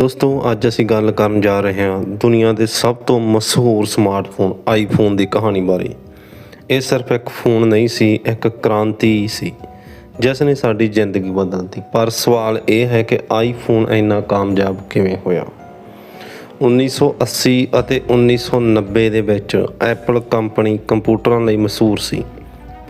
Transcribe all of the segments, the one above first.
ਦੋਸਤੋ, ਅੱਜ ਅਸੀਂ ਗੱਲ ਕਰਨ ਜਾ ਰਹੇ ਹਾਂ ਦੁਨੀਆ ਦੇ ਸਭ ਤੋਂ ਮਸ਼ਹੂਰ ਸਮਾਰਟਫੋਨ ਆਈਫੋਨ ਦੀ ਕਹਾਣੀ ਬਾਰੇ। ਇਹ ਸਿਰਫ ਇੱਕ ਫੋਨ ਨਹੀਂ ਸੀ, ਇੱਕ ਕ੍ਰਾਂਤੀ ਸੀ ਜਿਸ ਨੇ ਸਾਡੀ ਜ਼ਿੰਦਗੀ ਬਦਲ ਦਿੱਤੀ। ਪਰ ਸਵਾਲ ਇਹ ਹੈ ਕਿ ਆਈਫੋਨ ਇੰਨਾ ਕਾਮਯਾਬ ਕਿਵੇਂ ਹੋਇਆ? 1980 ਅਤੇ 1990 ਦੇ ਵਿੱਚ ਐਪਲ ਕੰਪਨੀ ਕੰਪਿਊਟਰਾਂ ਲਈ ਮਸ਼ਹੂਰ ਸੀ।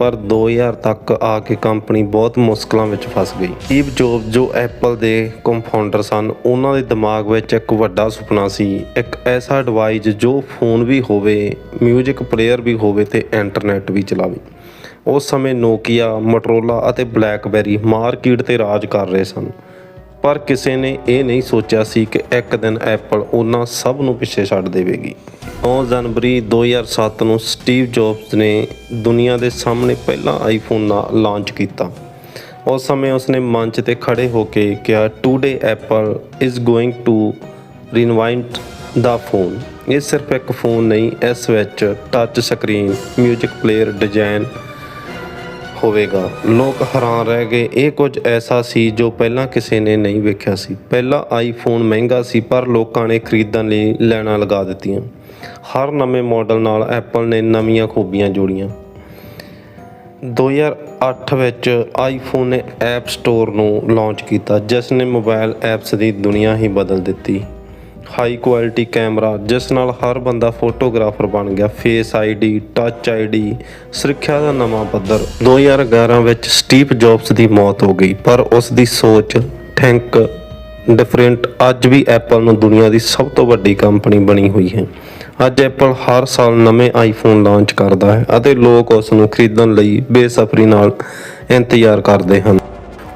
ਪਰ 2000 ਤੱਕ ਆ ਕੇ ਕੰਪਨੀ ਬਹੁਤ ਮੁਸ਼ਕਲਾਂ ਵਿੱਚ ਫਸ ਗਈ। ਸਟੀਵ ਜੋਬ ਜੋ ਐਪਲ ਦੇ ਕੰਫਾਊਂਡਰ ਸਨ, ਉਹਨਾਂ ਦੇ ਦਿਮਾਗ ਵਿੱਚ ਇੱਕ ਵੱਡਾ ਸੁਪਨਾ ਸੀ। ਇੱਕ ਐਸਾ ਡਿਵਾਈਸ ਜੋ ਫੋਨ ਵੀ ਹੋਵੇ 뮤직 ਪਲੇਅਰ ਵੀ ਹੋਵੇ ਤੇ ਇੰਟਰਨੈਟ ਵੀ ਚਲਾਵੇ। ਉਸ ਸਮੇਂ ਨੋਕੀਆ ਮੋਟਰੋਲਾ ਅਤੇ ਬਲੈਕਬੈਰੀ ਮਾਰਕੀਟ ਤੇ ਰਾਜ ਕਰ ਰਹੇ ਸਨ। ਪਰ ਕਿਸੇ ਨੇ ਇਹ ਨਹੀਂ ਸੋਚਿਆ ਸੀ ਕਿ ਇੱਕ ਦਿਨ ਐਪਲ ਉਹਨਾਂ ਸਭ ਨੂੰ ਪਿੱਛੇ ਛੱਡ ਦੇਵੇਗੀ। 9 ਜਨਵਰੀ 2007 ਨੂੰ ਸਟੀਵ ਜੌਬਸ ਨੇ ਦੁਨੀਆ ਦੇ ਸਾਹਮਣੇ ਪਹਿਲਾ ਆਈਫੋਨ ਲਾਂਚ ਕੀਤਾ। ਉਸ ਸਮੇਂ ਉਸਨੇ ਮੰਚ ਤੇ ਖੜੇ ਹੋ ਕੇ ਕਿਹਾ today Apple is going to reinvent the phone ਇਹ ਸਿਰਫ ਇੱਕ ਫੋਨ ਨਹੀਂ, ਇਸ ਵਿੱਚ ਟੱਚ ਸਕਰੀਨ 뮤직 ਪਲੇਅਰ ਡਿਜ਼ਾਈਨ ਹੋਵੇਗਾ। ਲੋਕ ਹੈਰਾਨ ਰਹਿ ਗਏ। ਇਹ ਕੁਝ ਐਸਾ ਸੀ ਜੋ ਪਹਿਲਾਂ ਕਿਸੇ ਨੇ ਨਹੀਂ ਵੇਖਿਆ ਸੀ। ਪਹਿਲਾਂ ਆਈਫੋਨ ਮਹਿੰਗਾ ਸੀ, ਪਰ ਲੋਕਾਂ ਨੇ ਖਰੀਦਣ ਲਈ ਲੈਣਾ ਲਗਾ ਦਿੱਤੀਆਂ। ਹਰ ਨਵੇਂ ਮਾਡਲ ਨਾਲ ਐਪਲ ਨੇ ਨਵੀਆਂ ਖੂਬੀਆਂ ਜੋੜੀਆਂ। 2008 ਵਿੱਚ ਆਈਫੋਨ ਨੇ ਐਪ ਸਟੋਰ ਨੂੰ ਲਾਂਚ ਕੀਤਾ, ਜਿਸ ਨੇ ਮੋਬਾਈਲ ਐਪਸ ਦੀ ਦੁਨੀਆ ਹੀ ਬਦਲ ਦਿੱਤੀ। ਹਾਈ ਕੁਆਲਿਟੀ ਕੈਮਰਾ, ਜਿਸ ਨਾਲ ਹਰ ਬੰਦਾ ਫੋਟੋਗ੍ਰਾਫਰ ਬਣ ਗਿਆ। ਫੇਸ ਆਈਡੀ ਟੱਚ ਆਈਡੀ ਸੁਰੱਖਿਆ ਦਾ ਨਵਾਂ ਪੱਧਰ। 2011 ਵਿੱਚ ਸਟੀਵ ਜੌਬਸ ਦੀ ਮੌਤ ਹੋ ਗਈ, ਪਰ ਉਸ ਦੀ ਸੋਚ, ਥਿੰਕ, ਡਿਫਰੈਂਟ। ਅੱਜ ਵੀ ਐਪਲ ਨੂੰ ਦੁਨੀਆ ਦੀ ਸਭ ਤੋਂ ਵੱਡੀ ਕੰਪਨੀ ਬਣੀ ਹੋਈ ਹੈ। ਅੱਜ ਐਪਲ ਹਰ ਸਾਲ ਨਵੇਂ ਆਈਫੋਨ ਲਾਂਚ ਕਰਦਾ ਹੈ ਅਤੇ ਲੋਕ ਉਸ ਨੂੰ ਖਰੀਦਣ ਲਈ ਬੇਸਬਰੀ ਨਾਲ ਇੰਤਜ਼ਾਰ ਕਰਦੇ ਹਨ।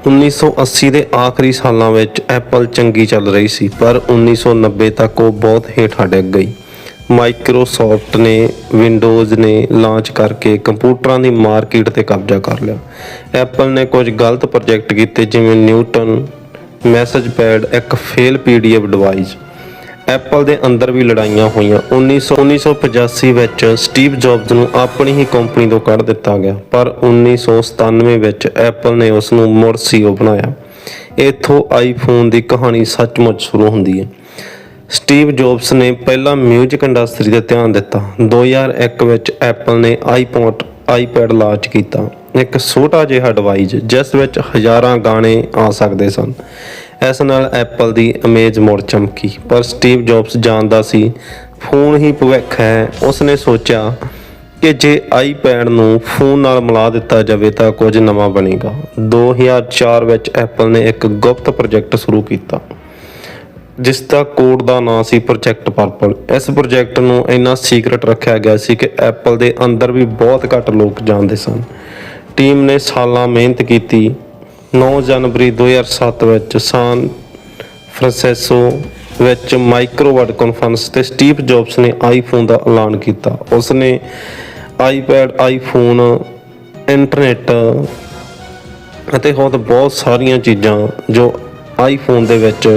1980 ਦੇ ਆਖਰੀ ਸਾਲਾਂ ਵਿੱਚ ਐਪਲ ਚੰਗੀ ਚੱਲ ਰਹੀ ਸੀ, ਪਰ 1990 ਤੱਕ ਉਹ ਬਹੁਤ ਹੇਠਾਂ ਡਿੱਗ ਗਈ। ਮਾਈਕਰੋਸਾਫਟ ਨੇ ਵਿੰਡੋਜ਼ ਨੇ ਲਾਂਚ ਕਰਕੇ ਕੰਪਿਊਟਰਾਂ ਦੀ ਮਾਰਕੀਟ ਤੇ ਕਬਜ਼ਾ ਕਰ ਲਿਆ। ਐਪਲ ਨੇ ਕੁਝ ਗਲਤ ਪ੍ਰੋਜੈਕਟ ਕੀਤੇ, ਜਿਵੇਂ ਨਿਊਟਨ ਮੈਸੇਜ ਪੈਡ ਇੱਕ ਫੇਲ ਪੀਡੀਐਫ ਡਿਵਾਈਸ ਐਪਲ ਦੇ ਅੰਦਰ ਵੀ ਲੜਾਈਆਂ ਹੋਈਆਂ। 1900 1985 ਵਿੱਚ ਸਟੀਵ ਜੌਬਜ਼ ਨੂੰ ਆਪਣੀ ਹੀ ਕੰਪਨੀ ਤੋਂ ਕੱਢ ਦਿੱਤਾ ਗਿਆ। ਪਰ 1997 ਵਿੱਚ ਐਪਲ ਨੇ ਉਸ ਨੂੰ ਮੁੜ ਸੀਓ ਬਣਾਇਆ। ਇੱਥੋਂ ਆਈਫੋਨ ਦੀ ਕਹਾਣੀ ਸੱਚਮੁੱਚ ਸ਼ੁਰੂ ਹੁੰਦੀ ਹੈ। ਸਟੀਵ ਜੌਬਸ ਨੇ ਪਹਿਲਾਂ 뮤직 ਇੰਡਸਟਰੀ ਤੇ ਧਿਆਨ ਦਿੱਤਾ। 2001 ਵਿੱਚ ਐਪਲ ਨੇ ਆਈਪੋਡ ਆਈਪੈਡ ਲਾਂਚ ਕੀਤਾ। ਇੱਕ ਛੋਟਾ ਜਿਹਾ ਡਿਵਾਈਸ ਜਿਸ ਵਿੱਚ ਹਜ਼ਾਰਾਂ ਗਾਣੇ ਆ ਸਕਦੇ ਸਨ। ਇਸ ਨਾਲ ਐਪਲ ਦੀ ਇਮੇਜ ਮੁੜ ਚਮਕੀ। ਪਰ ਸਟੀਵ ਜੌਬਸ ਜਾਣਦਾ ਸੀ, ਫੋਨ ਹੀ ਭਵਿੱਖ ਹੈ। ਉਸਨੇ ਸੋਚਿਆ ਕਿ ਜੇ ਆਈਪੈਡ ਨੂੰ ਫੋਨ ਨਾਲ ਮਿਲਾ ਦਿੱਤਾ ਜਾਵੇ ਤਾਂ ਕੁਝ ਨਵਾਂ ਬਣੇਗਾ। 2004 ਵਿੱਚ ਐਪਲ ਨੇ ਇੱਕ ਗੁਪਤ ਪ੍ਰੋਜੈਕਟ ਸ਼ੁਰੂ ਕੀਤਾ, ਜਿਸ ਦਾ ਕੋਡ ਦਾ ਨਾਮ ਸੀ ਪ੍ਰੋਜੈਕਟ ਪਰਪਲ ਇਸ ਪ੍ਰੋਜੈਕਟ ਨੂੰ ਇੰਨਾ ਸੀਕ੍ਰੀਟ ਰੱਖਿਆ ਗਿਆ ਸੀ ਕਿ ਐਪਲ ਦੇ ਅੰਦਰ ਵੀ ਬਹੁਤ ਘੱਟ ਲੋਕ ਜਾਣਦੇ ਸਨ। ਟੀਮ ਨੇ ਸਾਲਾਂ ਮਿਹਨਤ ਕੀਤੀ 9 ਜਨਵਰੀ 2007 ਵਿੱਚ ਸਾਨ ਫਰਾਂਸਿਸਕੋ ਵਿੱਚ ਮਾਈਕਰੋਵਰਡ ਕਾਨਫਰੰਸ ਤੇ ਸਟੀਵ ਜੌਬਸ ਨੇ ਆਈਫੋਨ ਦਾ ਐਲਾਨ ਕੀਤਾ। ਉਸ ਨੇ ਆਈਪੈਡ, ਆਈਫੋਨ, ਇੰਟਰਨੈਟ ਅਤੇ ਹੋਰ ਬਹੁਤ ਸਾਰੀਆਂ ਚੀਜ਼ਾਂ ਜੋ ਆਈਫੋਨ ਦੇ ਵਿੱਚ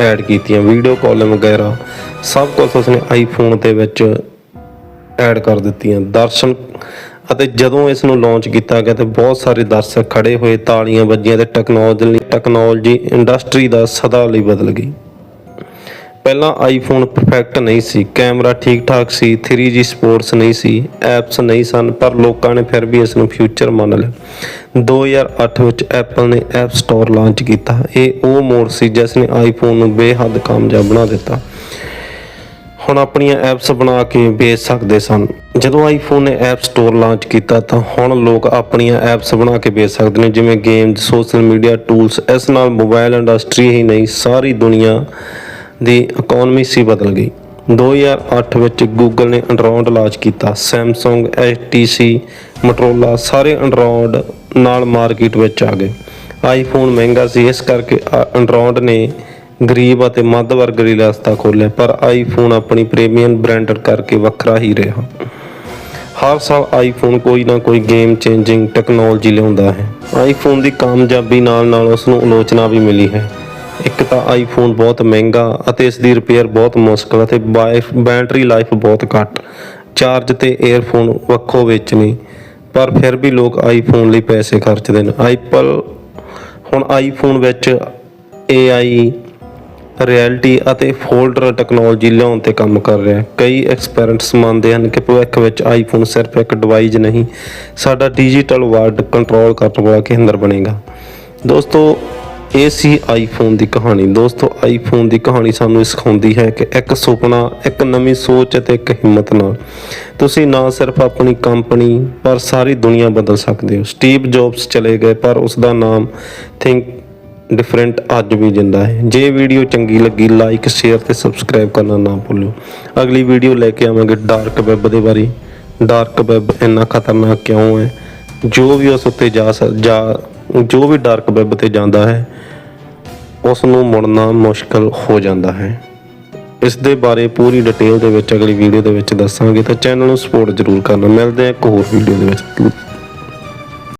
ਐਡ ਕੀਤੀਆਂ, ਵੀਡੀਓ ਕਾਲਿੰਗ ਵਗੈਰਾ, ਸਭ ਕੁਝ ਉਸਨੇ ਆਈਫੋਨ ਦੇ ਵਿੱਚ ਐਡ ਕਰ ਦਿੱਤੀਆਂ। ਦਰਸ਼ਨ ਅਤੇ ਜਦੋਂ ਇਸ ਨੂੰ ਲਾਂਚ ਕੀਤਾ ਗਿਆ ਤੇ ਬਹੁਤ ਸਾਰੇ ਦਰਸ਼ਕ ਖੜੇ ਹੋਏ ਤਾਲੀਆਂ ਵੱਜੀਆਂ ਤੇ ਟੈਕਨੋਲੋਜੀ ਟੈਕਨੋਲੋਜੀ ਇੰਡਸਟਰੀ ਦਾ ਸਦਾ ਲਈ ਬਦਲ ਗਈ। ਪਹਿਲਾਂ ਆਈਫੋਨ ਪਰਫੈਕਟ ਨਹੀਂ ਸੀ ਕੈਮਰਾ ਠੀਕ ਠਾਕ ਸੀ 3G ਸਪੋਰਟਸ ਨਹੀਂ ਸੀ ਐਪਸ ਨਹੀਂ ਸਨ, ਪਰ ਲੋਕਾਂ ਨੇ ਫਿਰ ਵੀ ਇਸ ਨੂੰ ਫਿਊਚਰ ਮੰਨ ਲਿਆ। 2008 ਵਿੱਚ ਐਪਲ ਨੇ ਐਪ ਸਟੋਰ ਲਾਂਚ ਕੀਤਾ। ਇਹ ਉਹ ਮੋੜ ਸੀ ਜਿਸ ਨੇ ਆਈਫੋਨ ਨੂੰ ਬੇਹੱਦ ਕਾਮਯਾਬ ਬਣਾ ਦਿੱਤਾ। ਹੁਣ ਆਪਣੀਆਂ ਐਪਸ ਬਣਾ ਕੇ ਵੇਚ ਸਕਦੇ ਸਨ। ਜਦੋਂ ਆਈਫੋਨ ਨੇ ਐਪ ਸਟੋਰ ਲਾਂਚ ਕੀਤਾ ਤਾਂ ਹੁਣ ਲੋਕ ਆਪਣੀਆਂ ਐਪਸ ਬਣਾ ਕੇ ਵੇਚ ਸਕਦੇ ਨੇ, ਜਿਵੇਂ ਗੇਮਸ ਸੋਸ਼ਲ ਮੀਡੀਆ ਟੂਲਸ ਇਸ ਨਾਲ ਮੋਬਾਈਲ ਇੰਡਸਟਰੀ ਹੀ ਨਹੀਂ, ਸਾਰੀ ਦੁਨੀਆ ਦੀ ਇਕਨੋਮੀ ਸੀ ਬਦਲ ਗਈ। 2008 ਵਿੱਚ ਗੂਗਲ ਨੇ ਐਂਡਰੋਇਡ ਲਾਂਚ ਕੀਤਾ ਸੈਮਸੰਗ HTC ਮੋਟਰੋਲਾ ਸਾਰੇ ਐਂਡਰੋਇਡ ਨਾਲ ਮਾਰਕੀਟ ਵਿੱਚ ਆ ਗਏ। ਆਈਫੋਨ ਮਹਿੰਗਾ ਸੀ, ਇਸ ਕਰਕੇ ਐਂਡਰੋਇਡ ਨੇ ਗਰੀਬ ਅਤੇ ਮੱਧ ਵਰਗ ਲਈ ਰਸਤਾ ਖੋਲ੍ਹਿਆ, ਪਰ ਆਈਫੋਨ ਆਪਣੀ ਪ੍ਰੀਮੀਅਮ ਬ੍ਰਾਂਡਡ ਕਰਕੇ ਵੱਖਰਾ ਹੀ ਰਿਹਾ। ਹਰ ਸਾਲ ਆਈਫੋਨ ਕੋਈ ਨਾ ਕੋਈ ਗੇਮ ਚੇਂਜਿੰਗ ਟੈਕਨੋਲੋਜੀ ਲਿਆਉਂਦਾ ਹੈ। ਆਈਫੋਨ ਦੀ ਕਾਮਯਾਬੀ ਨਾਲ ਨਾਲ ਉਸ ਨੂੰ ਆਲੋਚਨਾ ਵੀ ਮਿਲੀ ਹੈ। ਇੱਕ ਤਾਂ ਆਈਫੋਨ ਬਹੁਤ ਮਹਿੰਗਾ ਅਤੇ ਇਸ ਦੀ ਰਿਪੇਅਰ ਬਹੁਤ ਮੁਸ਼ਕਲ ਅਤੇ ਬਾਈ- ਬੈਟਰੀ ਲਾਈਫ ਬਹੁਤ ਘੱਟ। ਚਾਰਜ ਤੇ 에ਅਰਫੋਨ ਵੱਖੋ ਵਿੱਚ ਵੇਚਣੇ ਪਰ ਫਿਰ ਵੀ ਲੋਕ ਆਈਫੋਨ ਲਈ ਪੈਸੇ ਖਰਚਦੇ ਨੇ। ਆਈਪਲ ਹੁਣ ਆਈਫੋਨ ਵਿੱਚ AI ਰਿਐਲਿਟੀ ਅਤੇ ਫੋਲਡਰ ਟੈਕਨੋਲੋਜੀ ਲਿਆਉਣ ਤੇ ਕੰਮ ਕਰ ਰਿਹਾ ਹੈ। ਕਈ ਐਕਸਪੈਰੀਮੈਂਟਸ ਮੰਨਦੇ ਹਨ ਕਿ ਭਵਿੱਖ ਵਿੱਚ ਆਈਫੋਨ ਸਿਰਫ ਇੱਕ ਡਿਵਾਈਸ ਨਹੀਂ, ਸਾਡਾ ਡਿਜੀਟਲ ਵਰਲਡ ਕੰਟਰੋਲ ਕਰਨ ਵਾਲਾ ਕੇਂਦਰ ਬਣੇਗਾ। ਦੋਸਤੋ, ਇਹ ਸੀ ਆਈਫੋਨ ਦੀ ਕਹਾਣੀ। ਦੋਸਤੋ ਆਈਫੋਨ ਦੀ ਕਹਾਣੀ ਸਾਨੂੰ ਸਿਖਾਉਂਦੀ ਹੈ ਕਿ ਇੱਕ ਸੁਪਨਾ, ਇੱਕ ਨਵੀਂ ਸੋਚ ਅਤੇ ਇੱਕ ਹਿੰਮਤ ਨਾਲ। ਤੁਸੀਂ ਨਾ ਸਿਰਫ ਆਪਣੀ ਕੰਪਨੀ ਪਰ ਸਾਰੀ ਦੁਨੀਆ ਬਦਲ ਸਕਦੇ ਹੋ। ਸਟੀਵ ਜੌਬਸ ਚਲੇ ਗਏ, ਪਰ ਉਸ ਦਾ ਨਾਮ ਥਿੰਕ ਡਿਫਰੈਂਟ ਅੱਜ ਵੀ ਜਿੰਦਾ ਹੈ। ਜੇ ਵੀਡੀਓ ਚੰਗੀ ਲੱਗੀ ਲਾਈਕ ਸ਼ੇਅਰ ਤੇ ਸਬਸਕ੍ਰਾਈਬ ਕਰਨਾ ਨਾ ਭੁੱਲਿਓ। ਅਗਲੀ ਵੀਡੀਓ ਲੈ ਕੇ ਆਵਾਂਗੇ ਡਾਰਕ ਵੈਬ ਦੇ ਬਾਰੇ। ਡਾਰਕ ਵੈਬ ਇੰਨਾ ਖਤਰਨਾਕ ਕਿਉਂ ਹੈ? ਜੋ ਵੀ ਉਸ ਉੱਤੇ ਜਾ ਸਕ- ਜੋ ਵੀ ਡਾਰਕ ਵੈਬ ਤੇ ਜਾਂਦਾ ਹੈ ਉਸ ਨੂੰ ਮੁੜਨਾ ਮੁਸ਼ਕਲ ਹੋ ਜਾਂਦਾ ਹੈ। ਇਸ ਦੇ ਬਾਰੇ ਪੂਰੀ ਡਿਟੇਲ ਦੇ ਵਿੱਚ ਅਗਲੀ ਵੀਡੀਓ ਦੇ ਵਿੱਚ ਦੱਸਾਂਗੇ, ਤਾਂ ਚੈਨਲ ਨੂੰ ਸਪੋਰਟ ਜ਼ਰੂਰ ਕਰਨਾ। ਮਿਲਦੇ ਹਾਂ ਇੱਕ ਹੋਰ ਵੀਡੀਓ ਦੇ ਵਿੱਚ।